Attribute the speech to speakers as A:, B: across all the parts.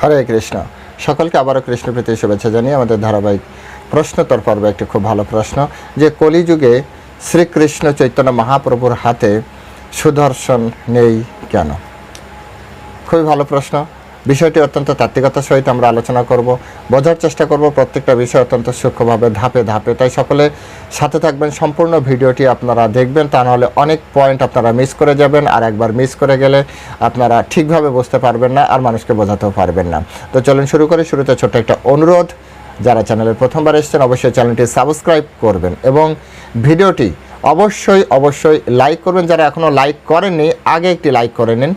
A: হরে কৃষ্ণ সকলকে আবারও কৃষ্ণ কৃষ্ণপ্রীতি শুভেচ্ছা জানিয়ে আমাদের ধারাবাহিক প্রশ্নোত্তর পর্বে একটি খুব ভালো প্রশ্ন যে কলিযুগে শ্রীকৃষ্ণ চৈতন্য মহাপ্রভুর হাতে সুদর্শন নেই কেন খুবই ভালো প্রশ্ন বিষয়টি অত্যন্ত তাত্ত্বিকতার সহিত আমরা আলোচনা করব বোঝার চেষ্টা করব প্রত্যেকটা বিষয় অত্যন্ত সূক্ষ্মভাবে ধাপে ধাপে তাই সকলে সাথে থাকবেন সম্পূর্ণ ভিডিওটি আপনারা দেখবেন তা নাহলে অনেক পয়েন্ট আপনারা মিস করে যাবেন আর একবার মিস করে গেলে আপনারা ঠিকভাবে বুঝতে পারবেন না আর মানুষকে বোঝাতেও পারবেন না তো চলুন শুরু করে শুরুতে ছোট্ট একটা অনুরোধ যারা চ্যানেলে প্রথমবার এসেছেন অবশ্যই চ্যানেলটি সাবস্ক্রাইব করবেন এবং ভিডিওটি অবশ্যই অবশ্যই লাইক করবেন যারা এখনও লাইক করেননি আগে একটি লাইক করে নিন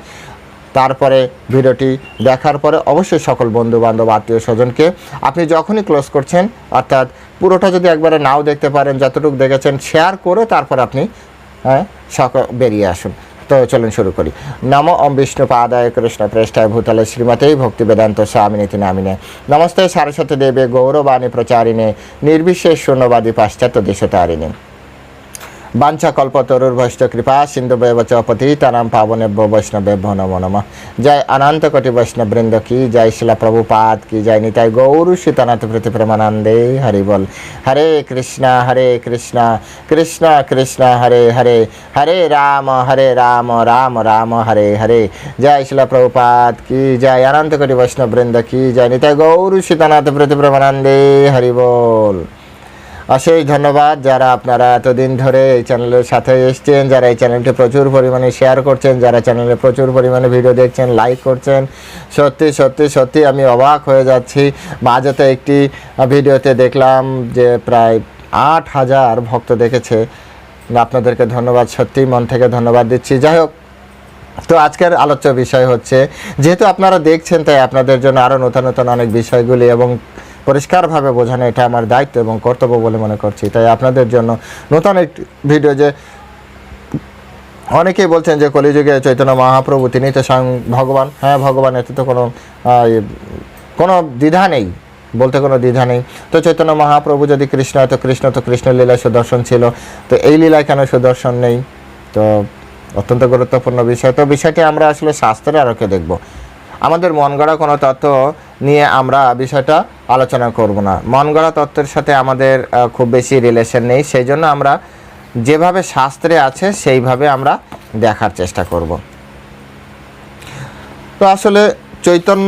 A: তারপরে ভিডিওটি দেখার পরে অবশ্যই সকল বন্ধু বান্ধব আত্মীয় স্বজনকে আপনি যখনই ক্লোজ করছেন অর্থাৎ পুরোটা যদি একবারে নাও দেখতে পারেন যতটুকু দেখেছেন শেয়ার করে তারপর আপনি হ্যাঁ বেরিয়ে আসুন তো চলুন শুরু করি নম ওম বিষ্ণু পাদায় কৃষ্ণ প্রেষ্ঠায় ভূতলে শ্রীমতেই ভক্তি বেদান্ত স্বামিনীতি নামিনে নমস্তে সারস্বতী দেবে গৌরবাণী প্রচারিণে নির্বিশেষ শূন্যবাদী পাশ্চাত্য দেশতারিণী বাঞ্ছাকল্পতরুর্ভষ্ট কৃপা সিন্ধুবেব চ তারাম পাবনে বৈষ্ণব নমো নম জয় অনন্তকটি বৈষ্ণববৃন্দ কি জয় শিলা প্রভুপাত কি জয় নিতাই গৌর শীতনাথ প্রীতি প্রেমানন্দে বল হরে কৃষ্ণ হরে কৃষ্ণ কৃষ্ণ কৃষ্ণ হরে হরে হরে রাম হরে রাম রাম রাম হরে হরে জয় শিলা প্রভুপাত কি জয় অনন্তকটি বৈষ্ণববৃন্দ কি জয় নিতাই গৌর শীতনাথ প্রীতি প্রেমানন্দে বল অশেষ ধন্যবাদ যারা আপনারা এতদিন ধরে এই চ্যানেলের সাথে এসছেন যারা এই চ্যানেলটি প্রচুর পরিমাণে শেয়ার করছেন যারা চ্যানেলে প্রচুর পরিমাণে ভিডিও দেখছেন লাইক করছেন সত্যি সত্যি সত্যি আমি অবাক হয়ে যাচ্ছি মাঝেতে একটি ভিডিওতে দেখলাম যে প্রায় আট হাজার ভক্ত দেখেছে আপনাদেরকে ধন্যবাদ সত্যি মন থেকে ধন্যবাদ দিচ্ছি যাই হোক তো আজকের আলোচ্য বিষয় হচ্ছে যেহেতু আপনারা দেখছেন তাই আপনাদের জন্য আরও নতুন নতুন অনেক বিষয়গুলি এবং পরিষ্কারভাবে বোঝানো এটা আমার দায়িত্ব এবং কর্তব্য বলে মনে করছি তাই আপনাদের জন্য নতুন একটি ভিডিও যে অনেকেই বলছেন যে কলিযুগে চৈতন্য মহাপ্রভু তিনি তো স্বয়ং ভগবান হ্যাঁ ভগবান এতে তো কোনো ইয়ে, কোনো দ্বিধা নেই বলতে কোনো দ্বিধা নেই তো চৈতন্য মহাপ্রভু যদি কৃষ্ণ তো কৃষ্ণ তো কৃষ্ণ লীলায় সুদর্শন ছিল তো এই লীলায় কেন সুদর্শন নেই তো অত্যন্ত গুরুত্বপূর্ণ বিষয় তো বিষয়টি আমরা আসলে শাস্ত্রে আরোকে দেখব আমাদের মন গড়া কোনো তত্ত্ব নিয়ে আমরা বিষয়টা আলোচনা করব না মন গড়া তত্ত্বের সাথে আমাদের খুব বেশি রিলেশন নেই সেই জন্য আমরা যেভাবে শাস্ত্রে আছে সেইভাবে আমরা দেখার চেষ্টা করব তো আসলে চৈতন্য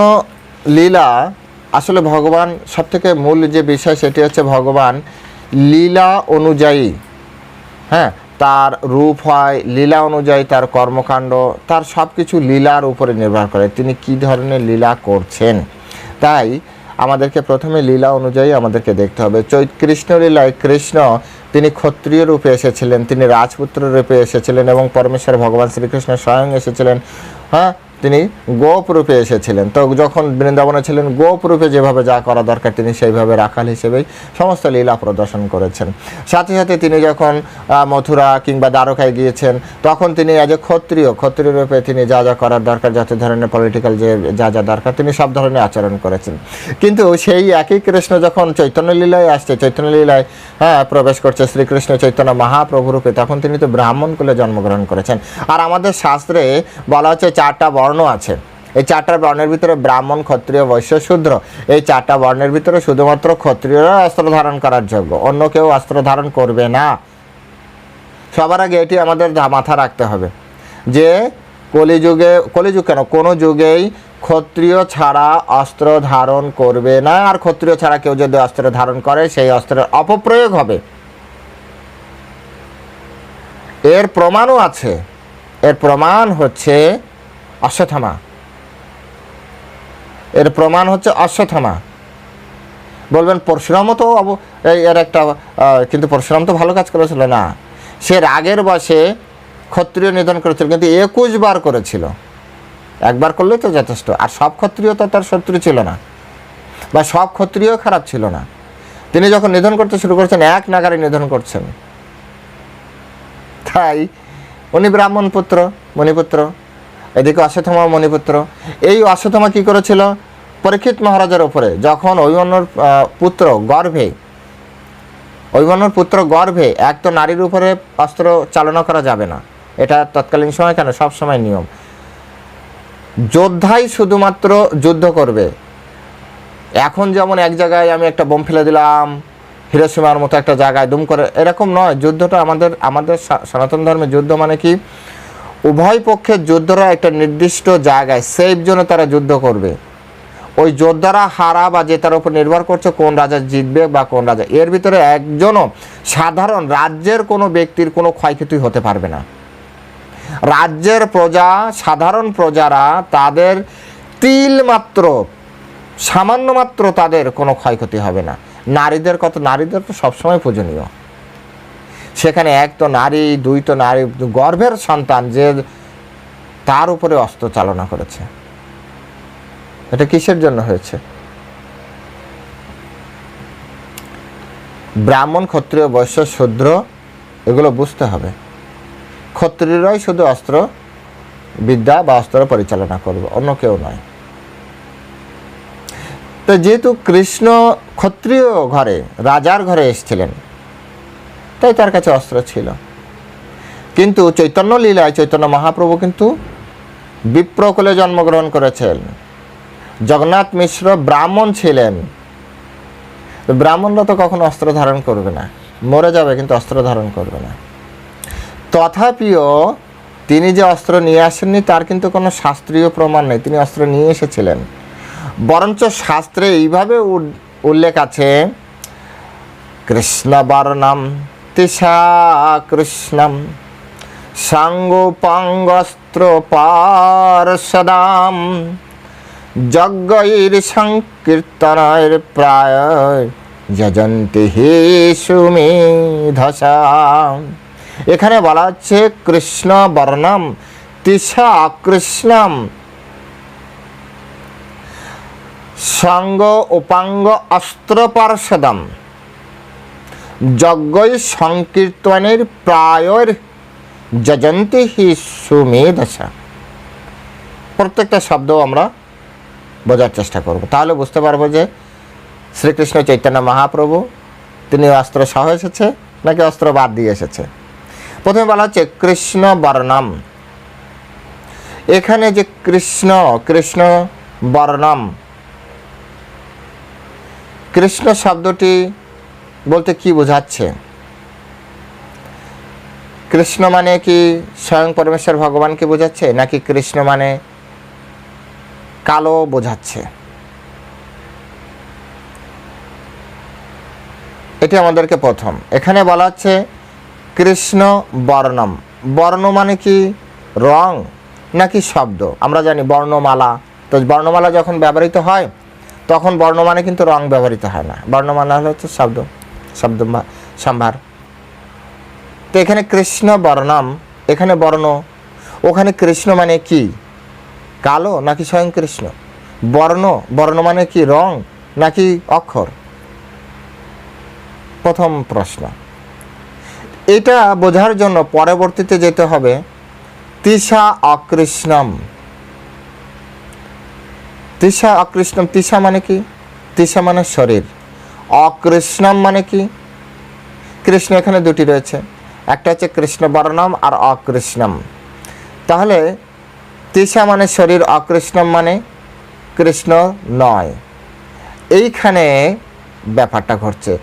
A: লীলা আসলে ভগবান সবথেকে মূল যে বিষয় সেটি হচ্ছে ভগবান লীলা অনুযায়ী হ্যাঁ তার রূপ হয় লীলা অনুযায়ী তার কর্মকাণ্ড তার সব কিছু লীলার উপরে নির্ভর করে তিনি কি ধরনের লীলা করছেন তাই আমাদেরকে প্রথমে লীলা অনুযায়ী আমাদেরকে দেখতে হবে চৈত কৃষ্ণ লীলায় কৃষ্ণ তিনি ক্ষত্রিয় রূপে এসেছিলেন তিনি রাজপুত্র রূপে এসেছিলেন এবং পরমেশ্বর ভগবান শ্রীকৃষ্ণ স্বয়ং এসেছিলেন হ্যাঁ তিনি গোপরূপে এসেছিলেন তো যখন বৃন্দাবনে ছিলেন গোপরূপে যেভাবে যা করা দরকার তিনি সেইভাবে রাখাল হিসেবেই সমস্ত লীলা প্রদর্শন করেছেন সাথে সাথে তিনি যখন মথুরা কিংবা দ্বারকায় গিয়েছেন তখন তিনি এজ এ ক্ষত্রিয় ক্ষত্রিয় রূপে তিনি যা যা করার দরকার যত ধরনের পলিটিক্যাল যে যা যা দরকার তিনি সব ধরনের আচরণ করেছেন কিন্তু সেই একই কৃষ্ণ যখন চৈতন্যলীলায় আসছে চৈতন্যলীলায় হ্যাঁ প্রবেশ করছে শ্রীকৃষ্ণ চৈতন্য মহাপ্রভুরূপে তখন তিনি তো ব্রাহ্মণ কুলে জন্মগ্রহণ করেছেন আর আমাদের শাস্ত্রে বলা হচ্ছে চারটা বর্ণ বর্ণ আছে এই চারটা বর্ণের ভিতরে ব্রাহ্মণ ক্ষত্রিয় বৈশ্য শূদ্র এই চারটা বর্ণের ভিতরে শুধুমাত্র ক্ষত্রিয়রা অস্ত্র ধারণ করার যোগ্য অন্য কেউ অস্ত্র ধারণ করবে না সবার আগে এটি আমাদের মাথা রাখতে হবে যে কলিযুগে কলিযুগ কেন কোনো যুগেই ক্ষত্রিয় ছাড়া অস্ত্র ধারণ করবে না আর ক্ষত্রিয় ছাড়া কেউ যদি অস্ত্র ধারণ করে সেই অস্ত্রের অপপ্রয়োগ হবে এর প্রমাণও আছে এর প্রমাণ হচ্ছে অশ্বথামা এর প্রমাণ হচ্ছে অশ্বথামা বলবেন পরশুরামও তো এর একটা কিন্তু পরশুরাম তো ভালো কাজ করেছিল না সে রাগের বসে ক্ষত্রিয় নিধন করেছিল কিন্তু একুশ বার করেছিল একবার করলেই তো যথেষ্ট আর সব ক্ষত্রিয় তো তার শত্রু ছিল না বা সব ক্ষত্রিয় খারাপ ছিল না তিনি যখন নিধন করতে শুরু করছেন এক নাগারে নিধন করছেন তাই উনি ব্রাহ্মণ পুত্র মণিপুত্র এদিকে অশ্বথমা মণিপুত্র এই অশ্বথমা কী করেছিল পরীক্ষিত মহারাজের উপরে যখন অভিমন্যুর পুত্র গর্ভে অভিমন্যুর পুত্র গর্ভে এক তো নারীর উপরে অস্ত্র চালনা করা যাবে না এটা তৎকালীন সময় কেন সব সময় নিয়ম যোদ্ধাই শুধুমাত্র যুদ্ধ করবে এখন যেমন এক জায়গায় আমি একটা বোম ফেলে দিলাম হিরোসীমার মতো একটা জায়গায় দুম করে এরকম নয় যুদ্ধটা আমাদের আমাদের সনাতন ধর্মে যুদ্ধ মানে কি উভয় পক্ষের যোদ্ধারা একটা নির্দিষ্ট জায়গায় সেফ জোনে তারা যুদ্ধ করবে ওই যোদ্ধারা হারা বা জেতার উপর নির্ভর করছে কোন রাজা জিতবে বা কোন রাজা এর ভিতরে একজনও সাধারণ রাজ্যের কোনো ব্যক্তির কোনো ক্ষয়ক্ষতি হতে পারবে না রাজ্যের প্রজা সাধারণ প্রজারা তাদের তিল মাত্র সামান্য মাত্র তাদের কোনো ক্ষয়ক্ষতি হবে না নারীদের কত নারীদের তো সবসময় পূজনীয় সেখানে এক তো নারী দুই তো নারী গর্ভের সন্তান যে তার উপরে অস্ত্র চালনা করেছে এটা কিসের জন্য হয়েছে ব্রাহ্মণ ক্ষত্রিয় বৈশ্য শূদ্র এগুলো বুঝতে হবে ক্ষত্রিয়রাই শুধু অস্ত্র বিদ্যা বা অস্ত্র পরিচালনা করবে অন্য কেউ নয় তো যেহেতু কৃষ্ণ ক্ষত্রিয় ঘরে রাজার ঘরে এসেছিলেন তাই তার কাছে অস্ত্র ছিল কিন্তু চৈতন্য লীলায় চৈতন্য মহাপ্রভু কিন্তু বিপ্রকুলে জন্মগ্রহণ করেছেন জগন্নাথ মিশ্র ব্রাহ্মণ ছিলেন ব্রাহ্মণরা তো কখনো অস্ত্র ধারণ করবে না মরে যাবে কিন্তু অস্ত্র ধারণ করবে না তথাপিও তিনি যে অস্ত্র নিয়ে আসেননি তার কিন্তু কোনো শাস্ত্রীয় প্রমাণ নেই তিনি অস্ত্র নিয়ে এসেছিলেন বরঞ্চ শাস্ত্রে এইভাবে উল্লেখ আছে কৃষ্ণবর্ণম তৃষা কৃষ্ণম সাঙ্গোপাঙ্গস্ত্র পার্ষদাম প্রায় যজন্তি হে এখানে বলা হচ্ছে কৃষ্ণ বর্ণম তিসা কৃষ্ণম সাঙ্গ উপাঙ্গ অস্ত্র যজ্ঞ সংকীর্তনের প্রায়র যজন্তি হি সুমেধা প্রত্যেকটা শব্দ আমরা বোঝার চেষ্টা করব তাহলে বুঝতে পারবো যে শ্রীকৃষ্ণ চৈতন্য মহাপ্রভু তিনি অস্ত্র সহ এসেছে নাকি অস্ত্র বাদ দিয়ে এসেছে প্রথমে বলা হচ্ছে কৃষ্ণ বর্ণম এখানে যে কৃষ্ণ কৃষ্ণ বর্ণম কৃষ্ণ শব্দটি বলতে কি বোঝাচ্ছে কৃষ্ণ মানে কি স্বয়ং পরমেশ্বর ভগবানকে বোঝাচ্ছে নাকি কৃষ্ণ মানে কালো বোঝাচ্ছে এটি আমাদেরকে প্রথম এখানে বলা হচ্ছে কৃষ্ণ বর্ণম বর্ণ মানে কি রং নাকি শব্দ আমরা জানি বর্ণমালা তো বর্ণমালা যখন ব্যবহৃত হয় তখন বর্ণমানে কিন্তু রং ব্যবহৃত হয় না বর্ণমালা হচ্ছে শব্দ শব্দ সম্ভার তো এখানে কৃষ্ণ বর্ণম এখানে বর্ণ ওখানে কৃষ্ণ মানে কি কালো নাকি স্বয়ং কৃষ্ণ বর্ণ বর্ণ মানে কি রং নাকি অক্ষর প্রথম প্রশ্ন এটা বোঝার জন্য পরবর্তীতে যেতে হবে তিসা অকৃষ্ণম তিসা অকৃষ্ণম তিসা মানে কি তিসা মানে শরীর অকৃষ্ণম মানে কি কৃষ্ণ এখানে দুটি রয়েছে একটা হচ্ছে কৃষ্ণ বর্ণম আর অকৃষ্ণম তাহলে তৃষা মানে শরীর অকৃষ্ণম মানে কৃষ্ণ নয় এইখানে ব্যাপারটা ঘটছে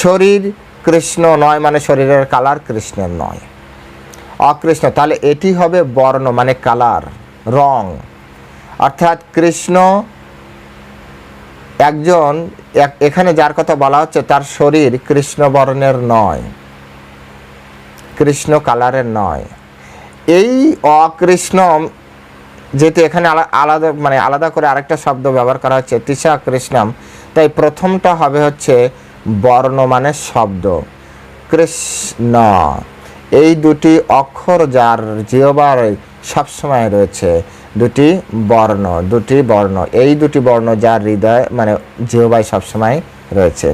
A: শরীর কৃষ্ণ নয় মানে শরীরের কালার কৃষ্ণের নয় অকৃষ্ণ তাহলে এটি হবে বর্ণ মানে কালার রং অর্থাৎ কৃষ্ণ একজন এখানে যার কথা বলা হচ্ছে তার শরীর বর্ণের নয় কৃষ্ণ কালারের নয় এই অকৃষ্ণম যেহেতু এখানে আলাদা মানে আলাদা করে আরেকটা শব্দ ব্যবহার করা হচ্ছে তিসা কৃষ্ণম তাই প্রথমটা হবে হচ্ছে বর্ণ মানে শব্দ কৃষ্ণ এই দুটি অক্ষর যার জিওবার সবসময় রয়েছে দুটি বর্ণ দুটি বর্ণ এই দুটি বর্ণ যার হৃদয় মানে জিহবাই সবসময় রয়েছে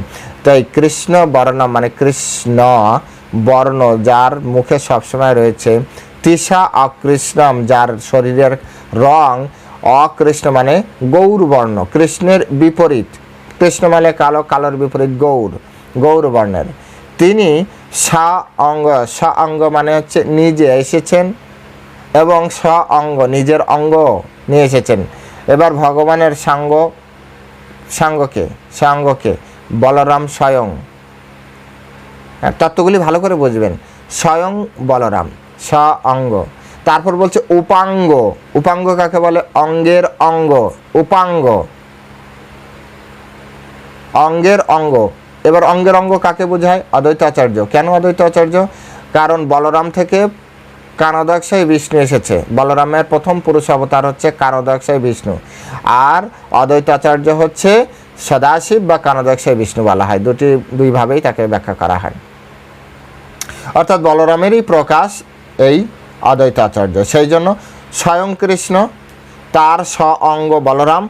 A: তাই কৃষ্ণ বর্ণ মানে কৃষ্ণ বর্ণ যার মুখে সবসময় রয়েছে তৃষা অকৃষ্ণম যার শরীরের রং অকৃষ্ণ মানে গৌরবর্ণ কৃষ্ণের বিপরীত কৃষ্ণ মানে কালো কালোর বিপরীত গৌর গৌর বর্ণের তিনি সা অঙ্গ সা অঙ্গ মানে হচ্ছে নিজে এসেছেন এবং স অঙ্গ নিজের অঙ্গ নিয়ে এসেছেন এবার ভগবানের সাঙ্গ সাঙ্গকে সাঙ্গকে বলরাম স্বয়ং তত্ত্বগুলি ভালো করে বুঝবেন স্বয়ং বলরাম স অঙ্গ তারপর বলছে উপাঙ্গ উপাঙ্গ কাকে বলে অঙ্গের অঙ্গ উপাঙ্গ অঙ্গের অঙ্গ এবার অঙ্গের অঙ্গ কাকে বোঝায় অদ্বৈত আচার্য কেন অদ্বৈত আচার্য কারণ বলরাম থেকে কানদক্ষয় বিষ্ণু এসেছে বলরামের প্রথম পুরুষ অবতার হচ্ছে কানদক্ষয় বিষ্ণু আর অদ্বৈতাচার্য হচ্ছে সদাশিব বা কানদক্ষয় বিষ্ণু বলা হয় দুটি দুইভাবেই তাকে ব্যাখ্যা করা হয় অর্থাৎ বলরামেরই প্রকাশ এই অদ্বৈতাচার্য সেই জন্য স্বয়ং কৃষ্ণ তার স অঙ্গ বলরাম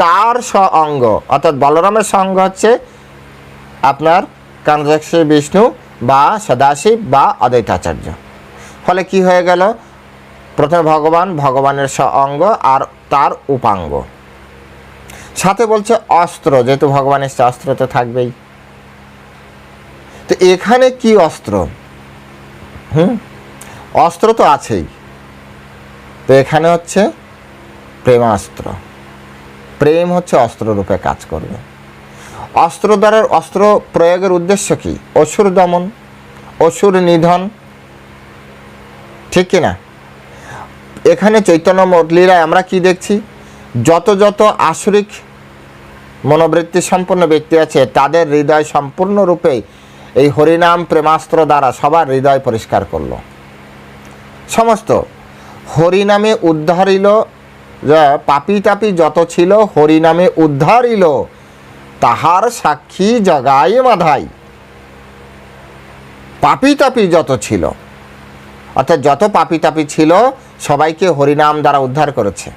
A: তার স অঙ্গ অর্থাৎ বলরামের সঙ্গ হচ্ছে আপনার কানদক্ষয় বিষ্ণু বা সদাশিব বা অদ্বৈতাচার্য ফলে কি হয়ে গেল প্রথমে ভগবান ভগবানের স অঙ্গ আর তার উপাঙ্গ সাথে বলছে অস্ত্র যেহেতু ভগবানের অস্ত্র তো থাকবেই তো এখানে কি অস্ত্র হুম অস্ত্র তো আছেই তো এখানে হচ্ছে প্রেমাস্ত্র প্রেম হচ্ছে অস্ত্র রূপে কাজ করবে অস্ত্র দ্বারা অস্ত্র প্রয়োগের উদ্দেশ্য কি অসুর দমন অসুর নিধন ঠিক কিনা এখানে চৈতন্য মডলিরায় আমরা কি দেখছি যত যত আসরিক মনোবৃত্তি সম্পন্ন ব্যক্তি আছে তাদের হৃদয় সম্পূর্ণরূপে এই হরিনাম প্রেমাস্ত্র দ্বারা সবার হৃদয় পরিষ্কার করল সমস্ত হরিনামে উদ্ধারিল পাপি তাপি যত ছিল হরিনামে উদ্ধারিল তাহার সাক্ষী জগায় মাধাই পাপি তাপি যত ছিল অর্থাৎ যত পাপি তাপি ছিল সবাইকে হরিনাম দ্বারা উদ্ধার করেছে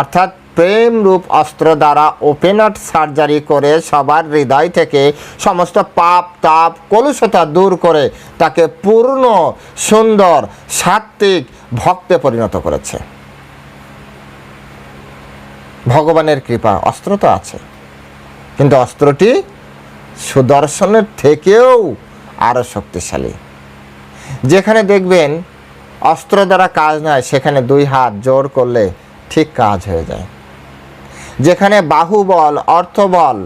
A: অর্থাৎ প্রেম রূপ অস্ত্র দ্বারা ওপেনট সার্জারি করে সবার হৃদয় থেকে সমস্ত পাপ তাপ কলুষতা দূর করে তাকে পূর্ণ সুন্দর সাত্বিক ভক্তে পরিণত করেছে ভগবানের কৃপা অস্ত্র তো আছে কিন্তু অস্ত্রটি সুদর্শনের থেকেও আরও শক্তিশালী যেখানে দেখবেন অস্ত্র দ্বারা কাজ নয় সেখানে দুই হাত জোর করলে ঠিক কাজ হয়ে যায় যেখানে বাহুবল অর্থবল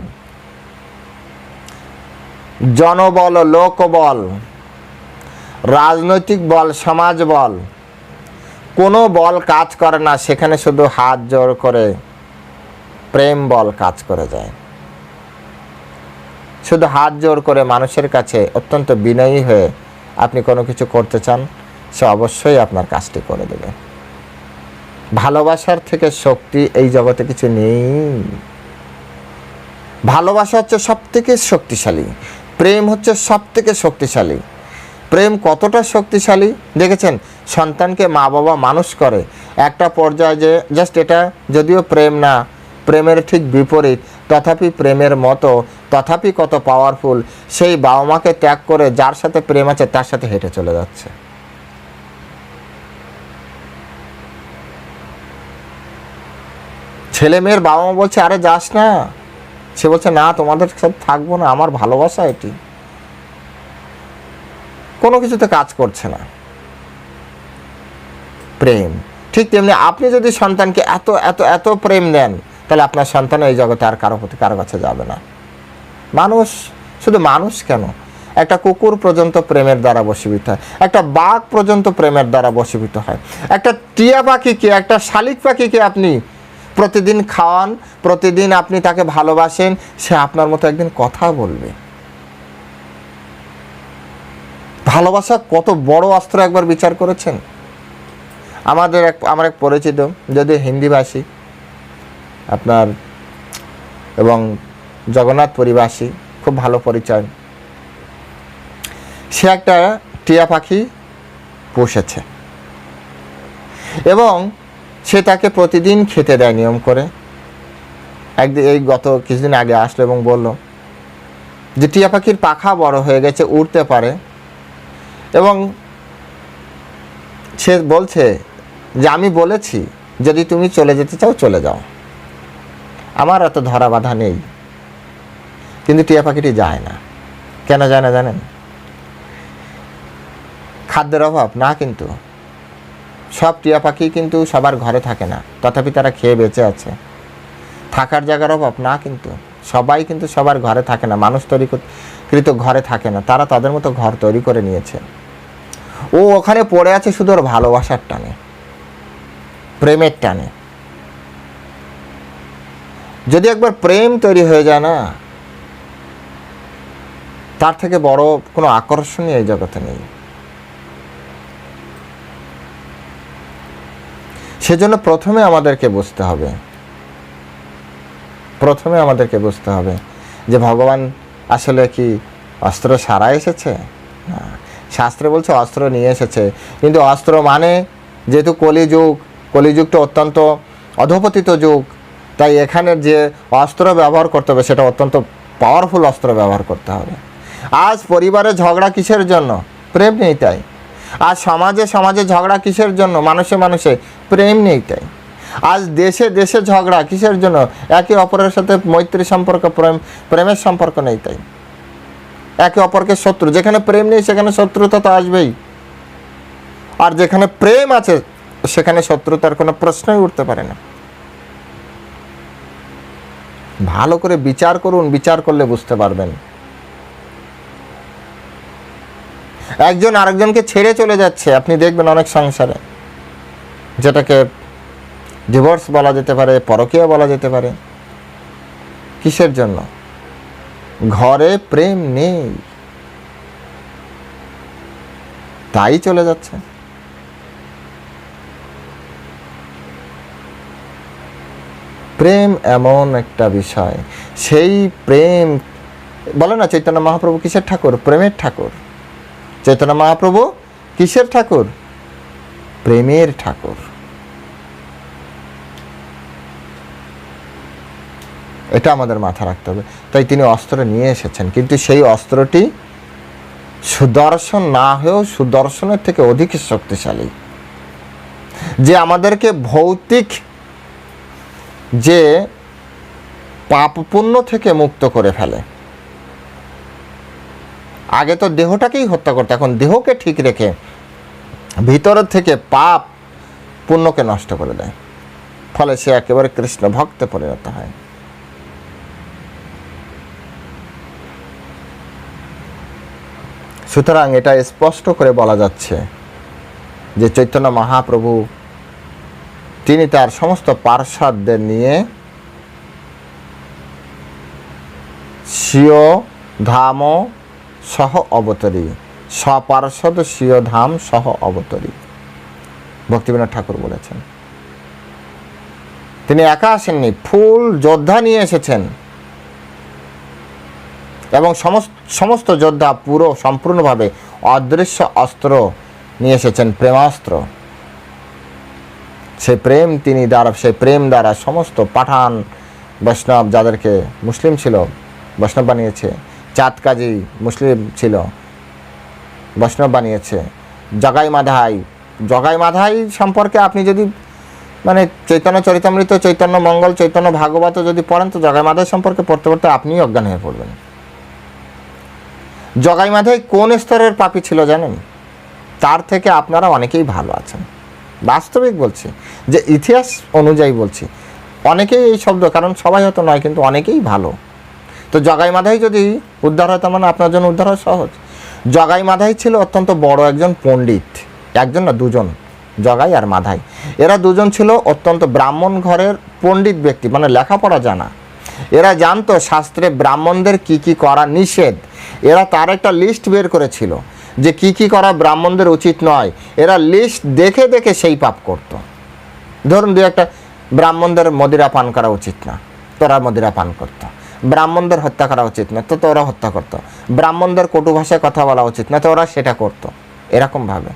A: জনবল লোকবল রাজনৈতিক বল সমাজ বল কোনো বল কাজ করে না সেখানে শুধু হাত জোর করে প্রেম বল কাজ করে যায় শুধু হাত জোর করে মানুষের কাছে অত্যন্ত বিনয়ী হয়ে আপনি কোনো কিছু করতে চান সে অবশ্যই আপনার কাজটি করে দেবে ভালোবাসার থেকে শক্তি এই জগতে কিছু নেই ভালোবাসা হচ্ছে সব থেকে শক্তিশালী প্রেম হচ্ছে সব থেকে শক্তিশালী প্রেম কতটা শক্তিশালী দেখেছেন সন্তানকে মা বাবা মানুষ করে একটা পর্যায়ে যে জাস্ট এটা যদিও প্রেম না প্রেমের ঠিক বিপরীত তথাপি প্রেমের মতো তথাপি কত পাওয়ারফুল সেই বাবা মাকে ত্যাগ করে যার সাথে প্রেম আছে তার সাথে হেঁটে চলে যাচ্ছে ছেলে মেয়ের বাবা মা বলছে আরে যাস না সে বলছে না তোমাদের সাথে থাকবো না আমার ভালোবাসা এটি কোনো কিছুতে কাজ করছে না প্রেম ঠিক তেমনি আপনি যদি সন্তানকে এত এত এত প্রেম দেন তাহলে আপনার সন্তান এই জগতে আর কারো প্রতি কারো কাছে যাবে না মানুষ শুধু মানুষ কেন একটা কুকুর পর্যন্ত প্রেমের দ্বারা বসীভূত হয় একটা বাঘ পর্যন্ত প্রেমের দ্বারা বসীভূত হয় একটা টিয়া পাখিকে একটা শালিক পাখিকে আপনি প্রতিদিন খাওয়ান প্রতিদিন আপনি তাকে ভালোবাসেন সে আপনার মতো একদিন কথা বলবে ভালোবাসা কত বড় অস্ত্র একবার বিচার করেছেন আমাদের এক আমার এক পরিচিত যদি হিন্দিভাষী আপনার এবং জগন্নাথ পরিবাসী খুব ভালো পরিচয় সে একটা টিয়া পাখি পুষেছে এবং সে তাকে প্রতিদিন খেতে দেয় নিয়ম করে একদিন এই গত কিছুদিন আগে আসলো এবং বলল যে টিয়া পাখির পাখা বড় হয়ে গেছে উড়তে পারে এবং সে বলছে যে আমি বলেছি যদি তুমি চলে যেতে চাও চলে যাও আমার এত ধরা বাধা নেই কিন্তু টিয়া পাখিটি যায় না কেন যায় না জানেন খাদ্যের অভাব না কিন্তু সব টিয়া পাখি কিন্তু সবার ঘরে থাকে না তথাপি তারা খেয়ে বেঁচে আছে থাকার জায়গার অভাব না কিন্তু সবাই কিন্তু সবার ঘরে থাকে না মানুষ তৈরি কৃত ঘরে থাকে না তারা তাদের মতো ঘর তৈরি করে নিয়েছে ও ওখানে পড়ে আছে শুধু ওর ভালোবাসার টানে প্রেমের টানে যদি একবার প্রেম তৈরি হয়ে যায় না তার থেকে বড় কোনো আকর্ষণই এই জগতে নেই সেজন্য প্রথমে আমাদেরকে বুঝতে হবে প্রথমে আমাদেরকে বুঝতে হবে যে ভগবান আসলে কি অস্ত্র সারা এসেছে না শাস্ত্রে বলছে অস্ত্র নিয়ে এসেছে কিন্তু অস্ত্র মানে যেহেতু কলিযুগ কলিযুগটা অত্যন্ত অধপতিত যুগ তাই এখানের যে অস্ত্র ব্যবহার করতে হবে সেটা অত্যন্ত পাওয়ারফুল অস্ত্র ব্যবহার করতে হবে আজ পরিবারে ঝগড়া কিসের জন্য প্রেম নেই তাই আজ সমাজে সমাজে ঝগড়া কিসের জন্য মানুষে মানুষে প্রেম নেই তাই আজ দেশে দেশে ঝগড়া কিসের জন্য একে অপরের সাথে মৈত্রী সম্পর্ক প্রেম প্রেমের সম্পর্ক নেই তাই একে অপরকে শত্রু যেখানে প্রেম নেই সেখানে শত্রুতা তো আসবেই আর যেখানে প্রেম আছে সেখানে শত্রুতার কোনো প্রশ্নই উঠতে পারে না ভালো করে বিচার করুন বিচার করলে বুঝতে পারবেন একজন আরেকজনকে ছেড়ে চলে যাচ্ছে আপনি দেখবেন অনেক সংসারে যেটাকে ডিভোর্স বলা যেতে পারে পরকীয় বলা যেতে পারে কিসের জন্য ঘরে প্রেম নেই তাই চলে যাচ্ছে প্রেম এমন একটা বিষয় সেই প্রেম বলে না চৈতন্য মহাপ্রভু কিসের ঠাকুর প্রেমের ঠাকুর চৈতন্য মহাপ্রভু কিসের ঠাকুর প্রেমের ঠাকুর এটা আমাদের মাথা রাখতে হবে তাই তিনি অস্ত্র নিয়ে এসেছেন কিন্তু সেই অস্ত্রটি সুদর্শন না হয়েও সুদর্শনের থেকে অধিক শক্তিশালী যে আমাদেরকে ভৌতিক যে পাপ পুণ্য থেকে মুক্ত করে ফেলে আগে তো দেহটাকেই হত্যা করতো এখন দেহকে ঠিক রেখে ভিতর থেকে পাপ পুণ্যকে নষ্ট করে দেয় ফলে সে একেবারে কৃষ্ণ ভক্তে পরিণত হয় সুতরাং এটা স্পষ্ট করে বলা যাচ্ছে যে চৈতন্য মহাপ্রভু তিনি তার সমস্ত পার্শ্বাদদের নিয়ে স্বীয় ধাম সহ অবতরী স্বপার্শ্বদ স্বীয় ধাম সহ অবতরী ভক্তিবিনোদ ঠাকুর বলেছেন তিনি একা আসেননি ফুল যোদ্ধা নিয়ে এসেছেন এবং সমস্ত যোদ্ধা পুরো সম্পূর্ণভাবে অদৃশ্য অস্ত্র নিয়ে এসেছেন প্রেমাস্ত্র সেই প্রেম তিনি দ্বারা সেই প্রেম দ্বারা সমস্ত পাঠান বৈষ্ণব যাদেরকে মুসলিম ছিল বৈষ্ণব বানিয়েছে চাঁদ কাজী মুসলিম ছিল বৈষ্ণব বানিয়েছে জগাই মাধাই জগাই মাধাই সম্পর্কে আপনি যদি মানে চৈতন্য চরিতামৃত চৈতন্য মঙ্গল চৈতন্য ভাগবত যদি পড়েন তো জগাই মাধাই সম্পর্কে পড়তে পড়তে আপনিই অজ্ঞান হয়ে পড়বেন জগাই মাধাই কোন স্তরের পাপি ছিল জানেন তার থেকে আপনারা অনেকেই ভালো আছেন বাস্তবিক বলছি যে ইতিহাস অনুযায়ী বলছি অনেকেই এই শব্দ কারণ সবাই হয়তো নয় কিন্তু অনেকেই ভালো তো জগাই মাধাই যদি উদ্ধার হয় তার মানে আপনার জন্য উদ্ধার হয় সহজ জগাই মাধাই ছিল অত্যন্ত বড় একজন পণ্ডিত একজন না দুজন জগাই আর মাধাই এরা দুজন ছিল অত্যন্ত ব্রাহ্মণ ঘরের পণ্ডিত ব্যক্তি মানে লেখাপড়া জানা এরা জানতো শাস্ত্রে ব্রাহ্মণদের কি কি করা নিষেধ এরা তার একটা লিস্ট বের করেছিল যে কি কি করা ব্রাহ্মণদের উচিত নয় এরা লিস্ট দেখে দেখে সেই পাপ করত। ধরুন দু একটা ব্রাহ্মণদের মদিরা পান করা উচিত না তোরা মদিরা পান করতো ব্রাহ্মণদের হত্যা করা উচিত না তো তোরা হত্যা করতো ব্রাহ্মণদের কটু ভাষায় কথা বলা উচিত না তো ওরা সেটা করতো এরকমভাবে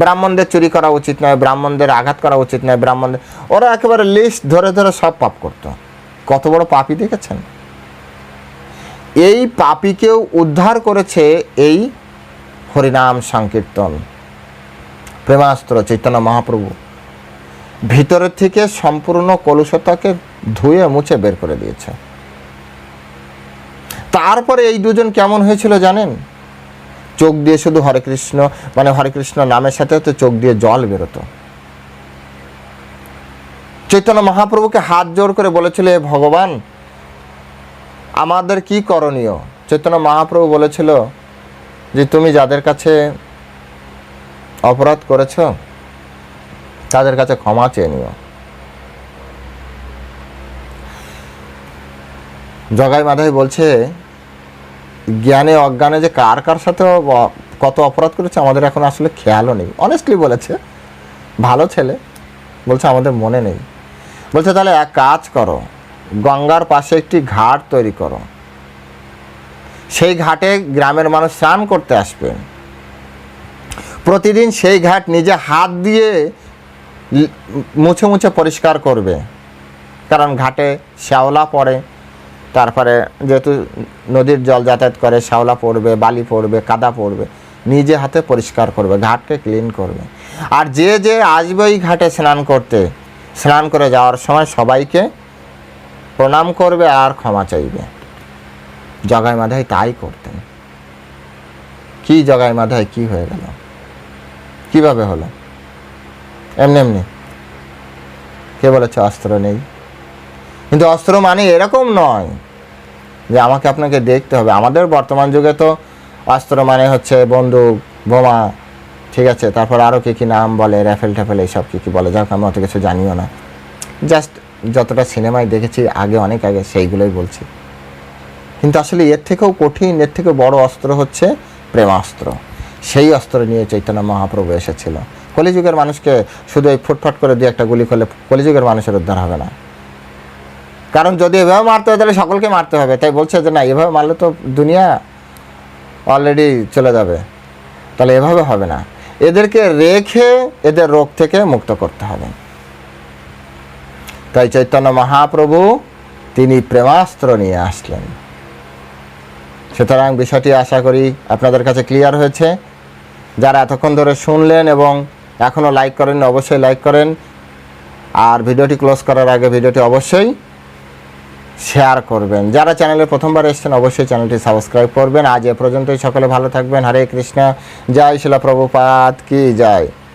A: ব্রাহ্মণদের চুরি করা উচিত নয় ব্রাহ্মণদের আঘাত করা উচিত নয় ব্রাহ্মণদের ওরা একেবারে লিস্ট ধরে ধরে সব পাপ করতো কত বড় পাপি দেখেছেন এই পাপিকেও উদ্ধার করেছে এই হরিনাম সংকীর্তন প্রেমাস্ত্র চৈতন্য মহাপ্রভু ভিতরের থেকে সম্পূর্ণ কলুষতাকে ধুয়ে মুছে বের করে দিয়েছে তারপরে এই দুজন কেমন হয়েছিল জানেন চোখ দিয়ে শুধু হরে কৃষ্ণ মানে হরে কৃষ্ণ নামের সাথে তো চোখ দিয়ে জল বেরোতো চৈতন্য মহাপ্রভুকে হাত জোর করে বলেছিল এ ভগবান আমাদের কি করণীয় চৈতন্য মহাপ্রভু বলেছিল যে তুমি যাদের কাছে অপরাধ করেছ তাদের কাছে ক্ষমা চেয়ে নিও জগাই মাধাই বলছে জ্ঞানে অজ্ঞানে যে কার কার সাথে কত অপরাধ করেছে আমাদের এখন আসলে খেয়ালও নেই অনেস্টলি বলেছে ভালো ছেলে বলছে আমাদের মনে নেই বলছে তাহলে এক কাজ করো গঙ্গার পাশে একটি ঘাট তৈরি করো সেই ঘাটে গ্রামের মানুষ স্নান করতে আসবে প্রতিদিন সেই ঘাট নিজে হাত দিয়ে মুছে মুছে পরিষ্কার করবে কারণ ঘাটে শ্যাওলা পড়ে তারপরে যেহেতু নদীর জল যাতায়াত করে শ্যাওলা পড়বে বালি পড়বে কাদা পড়বে নিজে হাতে পরিষ্কার করবে ঘাটকে ক্লিন করবে আর যে যে আসবে ওই ঘাটে স্নান করতে স্নান করে যাওয়ার সময় সবাইকে প্রণাম করবে আর ক্ষমা চাইবে জগাই মাধায় তাই করতেন কি জগাই মাধায় কি হয়ে গেল কিভাবে হলো এমনি এমনি কে বলেছে অস্ত্র নেই কিন্তু অস্ত্র মানে এরকম নয় যে আমাকে আপনাকে দেখতে হবে আমাদের বর্তমান যুগে তো অস্ত্র মানে হচ্ছে বন্দুক বোমা ঠিক আছে তারপর আরও কী কী নাম বলে র্যাফেল ট্যাফেল এইসব কী কী বলে যাক আমি অত কিছু জানিও না জাস্ট যতটা সিনেমায় দেখেছি আগে অনেক আগে সেইগুলোই বলছি কিন্তু আসলে এর থেকেও কঠিন এর থেকে বড় অস্ত্র হচ্ছে প্রেমাস্ত্র সেই অস্ত্র নিয়ে চৈতন্য মহাপ্রভু এসেছিল কলিযুগের মানুষকে শুধু এই ফুটফাট করে দিয়ে একটা গুলি করলে কলিযুগের মানুষের উদ্ধার হবে না কারণ যদি এভাবে মারতে হয় তাহলে সকলকে মারতে হবে তাই বলছে যে না এভাবে মারলে তো দুনিয়া অলরেডি চলে যাবে তাহলে এভাবে হবে না এদেরকে রেখে এদের রোগ থেকে মুক্ত করতে হবে তাই চৈতন্য মহাপ্রভু তিনি প্রেমাস্ত্র নিয়ে আসলেন সুতরাং বিষয়টি আশা করি আপনাদের কাছে ক্লিয়ার হয়েছে যারা এতক্ষণ ধরে শুনলেন এবং এখনও লাইক করেন অবশ্যই লাইক করেন আর ভিডিওটি ক্লোজ করার আগে ভিডিওটি অবশ্যই শেয়ার করবেন যারা চ্যানেলে প্রথমবার এসছেন অবশ্যই চ্যানেলটি সাবস্ক্রাইব করবেন আজ এ পর্যন্তই সকলে ভালো থাকবেন হরে কৃষ্ণ জয় শিলা প্রভুপাত কি জয়